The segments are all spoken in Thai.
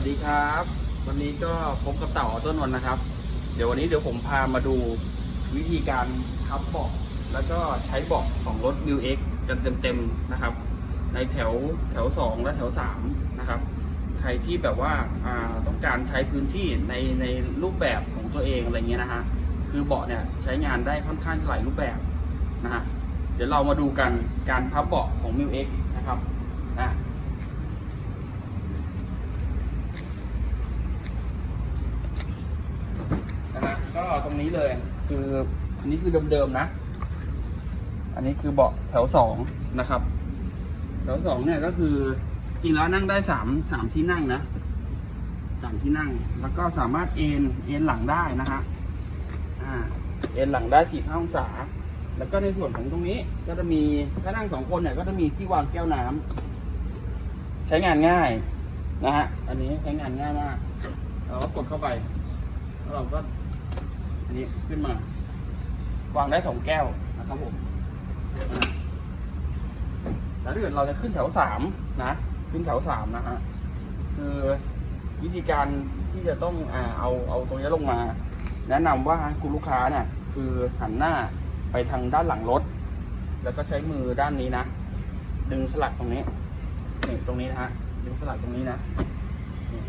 วัสดีครับ วันนี้ก็พบกับเต่าออโต้นนท์นะครับ เดี๋ยววันนี้เดี๋ยวผมพามาดูวิธีการทับเบาะแล้วก็ใช้เบาะของรถ m ิว X กันเต็มๆนะครับ ในแถวแถว 2 และแถว 3 นะครับ ใครที่แบบว่าาต้องการใช้พื้นที่ในในรูปแบบของตัวเองอะไรเงี้ยนะฮะคือเบาะเนี่ยใช้งานได้ค่อนข้างหลายรูปแบบนะฮะเดี๋ยวเรามาดูกันการพับเบาะของ m ิว X นะครับอะนะฮะก็ต รงนี้เลย คืออันนี้คือเดิมๆนะ อันนี้คือเบาะแถวสองนะครับ แถวสองเนี่ยก็คือจริงแล้วนั่งได้สามสามที่นั่งนะสามที่นั่ง แล้วก็สามารถเอ็นเอ็นหลังได้นะฮะอ่าเอ็นหลังได้สี่ห้าองศา แล้วก็ในส่วนของตรงนี้ก็จะมีถ้านั่งสองคนเนี่ยก็จะมีที่วางแก้วน้ำใช้งานง่ายนะฮะ อันนี้ใช้งานง่ายมาก เราก็กดเข้าไป แล้วเราก็ นนี้ขึ้นมา วางได้สองแก้วนะครับผมอ่าแล้วถ้าเกิดเราจะขึ้นแถวสามนะ ขึ้นแถวสามนะฮะคือวิธีการที่จะต้องอ่าเอาเอาตรงนี้ลงมา แนะนำว่าคุณลูกค้าเนี่ยคือหันหน้าไปทางด้านหลังรถ แล้วก็ใช้มือด้านนี้นะ ดึงสลักตรงนี้นี่ตรงนี้นะฮะดึงสลักตรงนี้นะนี่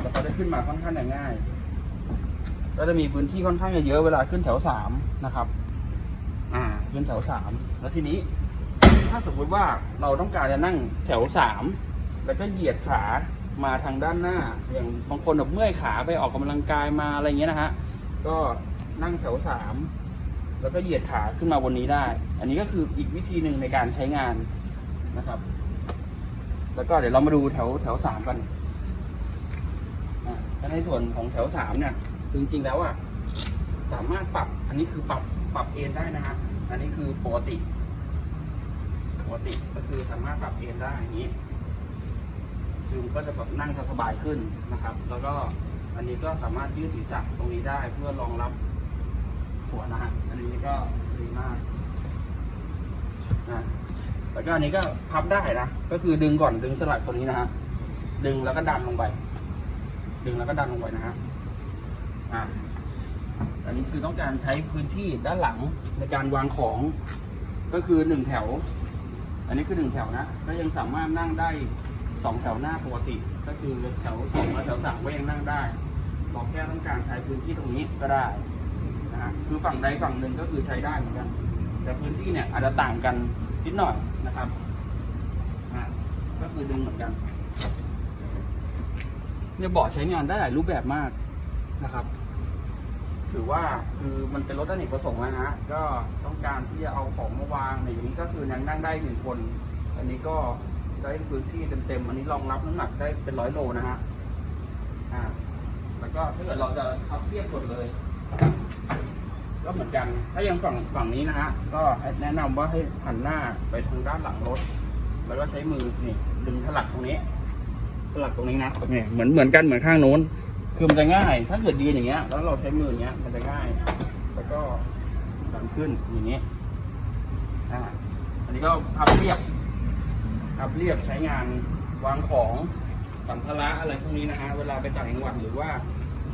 แล้วก็จะขึ้นมาค่อนข้างจะง่าย ก็จะมีพื้นที่ค่อนข้างจะเยอะเวลาขึ้นแถวสามนะครับ อ่า ขึ้นแถวสามแล้วทีนี้ ถ้าสมมติว่าเราต้องการจะนั่งแถวสามแล้วก็เหยียดขามาทางด้านหน้า อย่างบางคนแบบเมื่อยขาไปออกกำลังกายมาอะไรเงี้ยนะฮะ ก็นั่งแถวสามแล้วก็เหยียดขาขึ้นมาบนนี้ได้ อันนี้ก็คืออีกวิธีหนึ่งในการใช้งานนะครับ แล้วก็เดี๋ยวเรามาดูแถวแถวสามกันอ่าแล้วในส่วนของแถวสามเนี่ย คือจริงๆแล้วอะสามารถปรับ อันนี้คือปรับปรับเอนได้นะฮะอันนี้คือปกติปกติก็คือสามารถปรับเอนได้อย่างนี้คือก็จะแบบนั่งจะสบายขึ้นนะครับ แล้วก็อันนี้ก็สามารถยืดศีรษะตรงนี้ได้เพื่อรองรับหัวนะฮะอันนี้ก็ดีมากนะแล้วก็อันนี้ก็พับได้นะ ก็คือดึงก่อนดึงสลักตัวนี้นะฮะดึงแล้วก็ดันลงไป ดึงแล้วก็ดันลงไปนะฮะ อ่าอันนี้คือต้องการใช้พื้นที่ด้านหลังในการวางของ ก็คือหนึ่งแถว อันนี้คือหนึ่งแถวนะ ก็ยังสามารถนั่งได้สองแถวหน้าปกติ ก็คือแถวสองและแถวสามก็ยังนั่งได้บอกแค่ต้องการใช้พื้นที่ตรงนี้ก็ได้นะฮะคือฝั่งใดฝั่งหนึ่งก็คือใช้ได้เหมือนกัน แต่พื้นที่เนี่ยอาจจะต่างกันนิดหน่อยนะครับอ่าก็คือดึงเหมือนกันเนี่ยเบาะใช้งานได้หลายรูปแบบมาก นะครับ ถือว่าคือมันเป็นรถอเนกประสงค์นะฮะก็ต้องการที่จะเอาของมาวางในอย่างนี้ก็คือยังนั่งได้หนึ่งคน อันนี้ก็ได้พื้นที่เต็มๆอันนี้รองรับน้ำหนักได้เป็นร้อยโลนะฮะอ่าแล้วก็ถ้าเกิดเราจะพับเรียบหมดเลย ก็เหมือนกัน ถ้ายังฝั่งฝั่งนี้นะฮะก็แนะนำว่าให้หันหน้าไปทางด้านหลังรถ แล้วก็ใช้มือนี่ดึงถลักตรงนี้สลักตรงนี้นะเนี่ยเหมือนเหมือนกันเหมือนข้างโน้น คือมันจะง่าย ถ้าเกิดยืนอย่างเงี้ย แล้วเราใช้มืออย่างเงี้ย มันจะง่าย แล้วก็ดันขึ้นอย่างเงี้ยอ่า อันนี้ก็พับเรียบพับเรียบใช้งานวางของสัมภาระอะไรพวกนี้นะฮะ เวลาไปต่างจังหวัดหรือว่า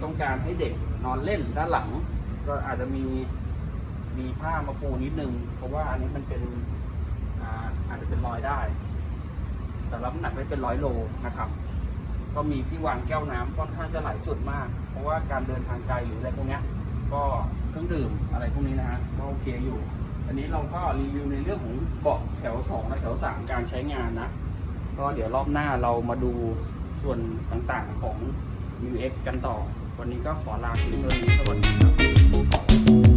ต้องการให้เด็กนอนเล่นด้านหลัง ก็อาจจะมีมีผ้ามาปูนิดนึง เพราะว่าอันนี้มันเป็นอ่าอาจจะเป็นรอยได้ แต่รับน้ำหนักได้เป็นร้อยโลนะครับ ก็มีที่วางแก้วน้ำค่อนข้างจะหลายจุดมาก เพราะว่าการเดินทางไกลหรืออะไรพวกนี้ก็เครื่องดื่มอะไรพวกนี้นะฮะก็โอเคอยู่ อันนี้เราก็รีวิวในเรื่องของเบาะแถว2และแถว 3 การใช้งานนะ ก็เดี๋ยวรอบหน้าเรามาดูส่วนต่างๆของ UX กันต่อ วันนี้ก็ขอลาคุณเลยสวัสดีครับ